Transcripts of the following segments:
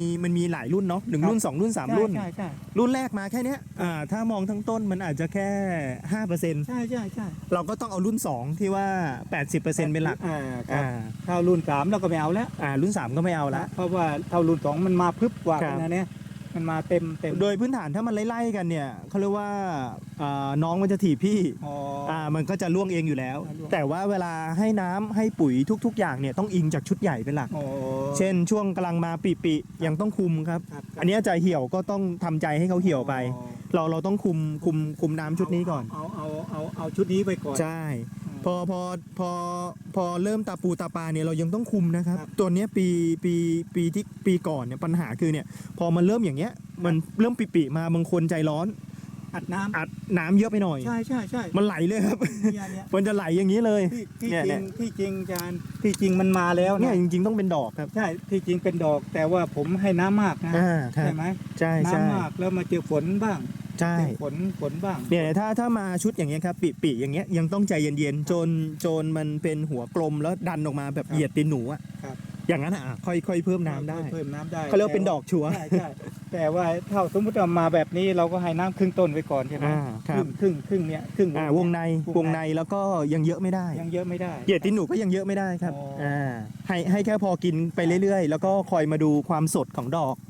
มีมันมีหลายรุ่นเนาะหนึ่งครับรุ่นสองรุ่นสามใช่รุ่น ใช่ใช่รุ่นแรกมาแค่เนี้ยอ่าถ้ามองทั้งต้นมันอาจจะแค่ห้าเปอร์เซ็นต์ใช่ใช่ใช่เราก็ต้องเอารุ่น2ที่ว่า80%เป็นหลักอ่าครับอ่าถ้ารุ่นสามเราก็ไม่เอาแล้วอ่ารุ่น3ก็ไม่เอาละ เพราะว่าเท่ารุ่นสองมันมาพึบกว่าครับนะเนี่ย มันมาเต็มเต็มโดยพื้นฐานถ้ามันไล่ๆกันเนี่ยเขาเรียกว่าอ่าน้องมันจะถีบพี่อ๋ออ่า มันก็จะล่วงเองอยู่แล้วอ่าล่วงแต่ว่าเวลาให้น้ำให้ปุ๋ยทุก ๆ อย่างเนี่ยต้องอิงจากชุดใหญ่เป็นหลักโอ้เช่นช่วงกำลังมาปีๆยังต้องคุมครับ ครับอันเนี้ยจะเหี่ยวก็ต้องทำใจให้เขาเหี่ยวไป อ๋อ เราเราต้องคุมคุมคุมน้ำชุดนี้ก่อน เอาเอาเอาเอาชุดนี้ไปก่อน ใช่ พอพอพอพอเริ่มตาปูตาปลาเนี่ยเรายังต้องคุมนะครับ ครับ ตัวเนี้ยปีปีปีที่ปีก่อนเนี่ยปัญหาคือเนี่ยพอมันเริ่มอย่างเงี้ยมันเริ่มปิๆมาบางคนใจร้อนอัดน้ำอัดน้ำเยอะไปหน่อย ใช่ใช่ใช่มันไหลเลยครับเนี่ยเนี่ยมันจะไหลอย่างนี้เลย ที่ที่เนี่ยจเนี่ริยงที่จริงอาจารย์ที่จริงมันมาแล้วเนี่ยนะจริงๆต้องเป็นดอกครับใช่ที่จริงเป็นดอกแต่ว่าผมให้น้ำมากนะอ่าครับใช่ไหมใช่ใช่น้ำมากแล้วมาเจอฝนบ้าง ใช่เจอฝนฝนบ้าง เนี่ยถ้าถ้ามาชุดอย่างเงี้ยครับปีๆอย่างเงี้ยยังต้องใจเย็นๆจนจนมันเป็นหัวกลมแล้วดันออกมาแบบครับเหยียดตีนหนูอะครับ อย่างนั้นอะค่อยค่อยเพิ่มน้ำได้เพิ่มน้ำได้เขาเรียกว่าเป็นดอกชัวร์ใช่ใช่แต่ว่าถ้าสมมติว่ามาแบบนี้เราก็ให้น้ำครึ่งต้นไว้ก่อนใช่ไหมอ่าคครับรึ่งครึ่งครึ่งเนี้ยครึ่งอ่าวงในววงงในในแล้วก็ยังเยอะไม่ได้ ยังเยอะไม่ได้ เหยียดตีนหนูก็ยังเยอะไม่ได้ครับอ๋ออ่อ่าให้ให้แค่พอกินไปเรื่อยๆ แล้วก็คอยมาดูความสดของดอกครับ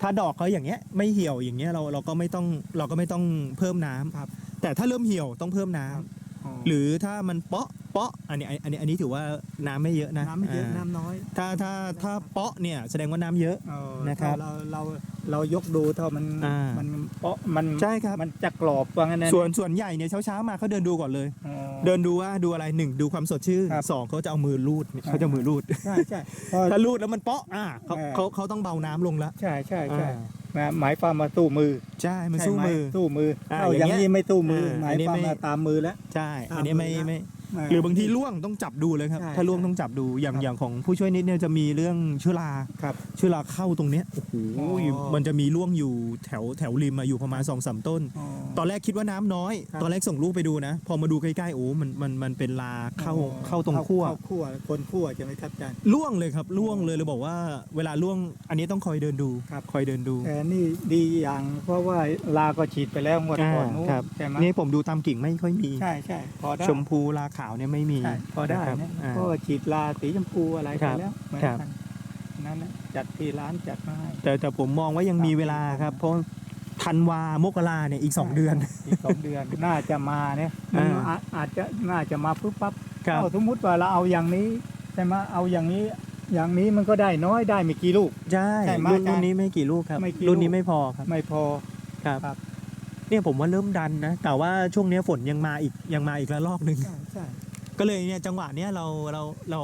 ถ้าดอกเขาอย่างเงี้ยไม่เหี่ยวอย่างเงี้ยเราเราก็ไม่ต้องเราก็ไม่ต้องเพิ่มน้ำครับ แต่ถ้าเริ่มเหี่ยวต้องเพิ่มน้ำครับอ๋อหรือถ้ามันเปาะ เปาะอันนี้อันนี้อันนี้ถือว่าน้ำไม่เยอะนะน้ำไม่เยอะาน้ำน้อย ถ้าถ้าถ้าเปาะเนี่ยแสดงว่าน้ำเยอะเออนะครับถ้าเราเราเรายกดูเท่ามันอ่ามัมันเปาะมันใช่ครับมันจะกรอบว่างั้นนะส่วนส่วนใหญ่เนี่ยเช้าเช้าๆมาเขาเดินดูก่อนเลยอ๋อเดินดูว่าดูอะไรหนึ่งดูความสดชื่นครับสองเขาจะเอามือรูดเขาจะเอามือรูดใช่ใช่เพราะถ้ารูดแล้วมันเปาะอ่าเขาเออเขาเขาต้องเบาน้ำลงแล้วใช่ใช่ใช่อ่านะหมายความมาตู้มือ ใช่มันใช่สู้ไหมือสู้มืออ่าเอาออย่าย่างงเงี้ยนี้ไม่ตู้มืออ่าหมาอัยนนี้ความไม่มาตามมือแล้วใช่ อันนี้ไม่ตามมือนะไม่า หรือบางทีล่วงต้องจับดูเลยครับ ใช่ถ้าล่วงใช่ต้องจับดูอย่างครับอย่างของผู้ช่วยนิดเนี่ยจะมีเรื่องเชื้อราครับเชื้อราเข้าตรงเนี้ยโอ้โหอ๋อ มันจะมีล่วงอยู่แถวแถวริมอะอยู่ประมาณสองสามต้นอ๋อตอนแรกคิดว่าน้ำน้อย ครับ ตอนแรกส่งลูกไปดูนะ พอมาดูใกล้ๆโอ้มันมันมันเป็นราเข้าอ๋อเข้าตรงขั้ว เข้าขั้วคนขั้วใช่ไหมครับอาจารย์ ล่วงเลยครับล่วงเลยเลยบอกว่าเวลาล่วงอันนี้ต้องคอยเดินดูครับ คอยเดินดู แต่นี่ดีอย่างเพราะว่าลาก็ฉีดไปแล้วงวดก่อนอ่านู้นครับ ใช่ไหมนี่ผมดูตามกิ่งไม่ค่อยมี ใช่ใช่พอได้ ชมพูราขาวเนี่ยไม่มีใช่พอได้ครับนะอ่าเพราะว่าฉีดลาสีชมพูอะไรคไปรับแล้วเหมือนครับ กันนั่นนะจัดที่ร้านจัดมาให้ แต่แต่ผมมองว่ายังมีเวลาครับ เพราะธันวามกราเนี่ยอีก 2 เดือน อีกสองเดือน น่าจะมาเนี่ยมันอ่า อาจอาจจะน่าจะมาปุ๊บปั๊บครับ เอาสมมุติว่าเราเอาอย่างนี้ใช่ไหมเอาอย่างนี้ อย่างนี้มันก็ได้น้อยได้ไม่กี่ลูก ใช่ใช่ไหมรุ่นอาจารย์รุ่นนี้ไม่กี่ลูกครับ ไม่กี่รุ่นนี้ลูกไม่พอครับไม่พอ ครับ ครับ เนี่ยผมว่าเริ่มดันนะ แต่ว่าช่วงเนี้ยฝนยังมาอีกยังมาอีกระลอกหนึ่ง ใช่ใช่ก็เลยเนี่ยจังหวะเนี้ยเราเราเรา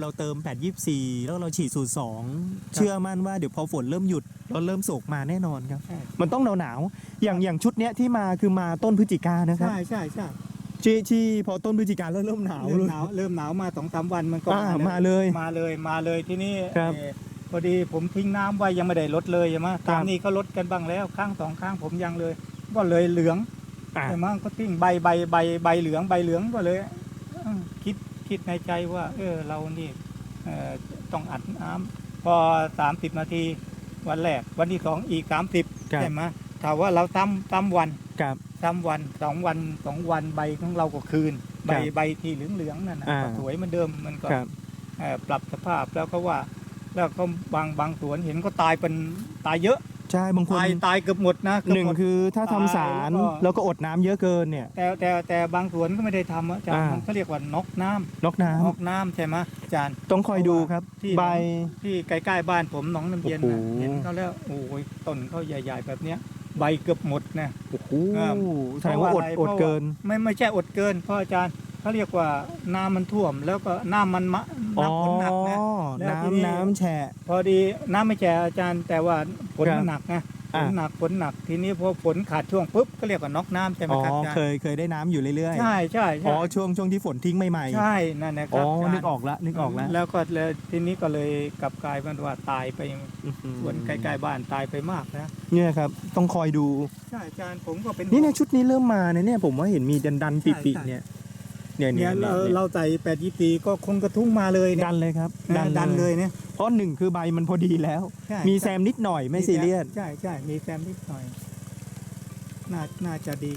เราเติม 8 24 แล้วเราฉีดสูตร2เชื่อมั่นว่าเดี๋ยวพอฝนเริ่มหยุดเราเริ่มโศกมาแน่นอนครับ ใช่มันต้องหนาวหนาวๆอย่างอย่างชุดเนี้ยที่มาคือมาต้นพฤศจิกานะครับใช่ใช่ใช่ที่ที่พอต้นพฤศจิกาแล้วเริ่มหนาวเริ่มเลย หนาวเริ่มหนาวมาสองสามวันมันก็อ่ามาเลยมาเลยมาเลยที่นี่ครับ เอ่อพอดีผมทิ้งน้ำไว้ยังไม่ได้ลดเลยใช่ไหมครัตาบมนี้เขาลดกันบ้างแล้วข้างสองข้างผมยังเลย ก็เลยเหลืองอะใช่ไหมก็ทิ้งใบใบใบใบเหลืองใบเหลืองก็เลยเอ้าคิดคิดในใจว่า เออเรานี่เอ่อต้องอัดน้ำพอสามสิบนาที วันแรกวันที่สองอีกสามสิบครับ ใช่ไหมถ้าว่าเราตั้มตั้มวันกับสามวันสองวันสองวันใบของเราก็คืน ใบครับใบที่เหลืองเหลืองๆนั่นนะอ่า ก็สวยเหมือนเดิมมันก็ ครับ เอ่อปรับสภาพแล้วก็ว่าแล้วก็บางบางสวนเห็นก็ตายเป็นตายเยอะ ใช่บางคนตายตายเกือบหมดนะเกือบหนึ่งมด คือถ้าทำสารตายแล้วก็ แล้วก็อดน้ำเยอะเกินเนี่ย แต่แต่แต่บางสวนก็ไม่ได้ทำอะอาจารย์อ่ามั มันก็เรียกว่านกน้ำนกน้ำนกน้ำใช่ไหมอาจารย์ ต้องคอยดูครับ ที่ ใบ ที่ใกล้ๆบ้านผมหนองน้ำเย็นโอ้นะโห เห็นเขาแล้วโอ้ยต้นเขาใหญ่ ๆ แบบเนี้ยใบเกือบหมดนะ โอ้โหอ่าแสดงว่าอดเพอราะดว่าอะไรเกิน ไม่ไม่ใช่อดเกินเพราะอาจารย์เขาเรียกว่าน้ำมันท่วมแล้วก็น้ำมันมะอ๋อน้ำฝนหนักนะแล้ว ทีนี้น้ำน้ำแฉะ พอดีน้ำไม่แฉะอาจารย์ แต่ว่าฝนครับมันหนักนะฝอะนหนักฝนหนักทีนี้พอฝนขาดช่วงปุ๊บก็เรียกว่านอกน้ำใช่ไหมอ๋อครับอาจารเคย์ยเคยได้น้ำอยู่เรื่อยๆใช่ใช่อ๋ใช่อช่วงช่วงที่ฝนทิ้งใหม่ๆใช่นั่นนะคอ๋รัอบอาจารย์นึกออกแล้วนึกออกแล้วแล้วก็เลยทีนี้ก็เลยกลับกลายเป็นว่าตายไปอื้อหือส่วนใกล้ๆบ้านตายไปมากนะเนี่ยครับต้องคอยดู ใช่อาจารย์ผมก็เป็นนี่เนี่ยชุดนี้เริ่มมาเนี่ยเนี่ยผมว่าเห็นมีดันดันๆปิใช่ปิใช่เนี่ย เนี่ยเนี่เนี่ยยเราเนี่ยเราใส่แปดยี่ปีก็คงกระทุ้งมาเลยเนี่ยดันเลยครับเออดันเลยเนี่ย เพราะหนึ่งคือใบมันพอดีแล้ว ใช่ มีแซมนิดหน่อยไม่ซีเรียส ใช่ใช่มีแซมนิดหน่อย น่าน่าจะดี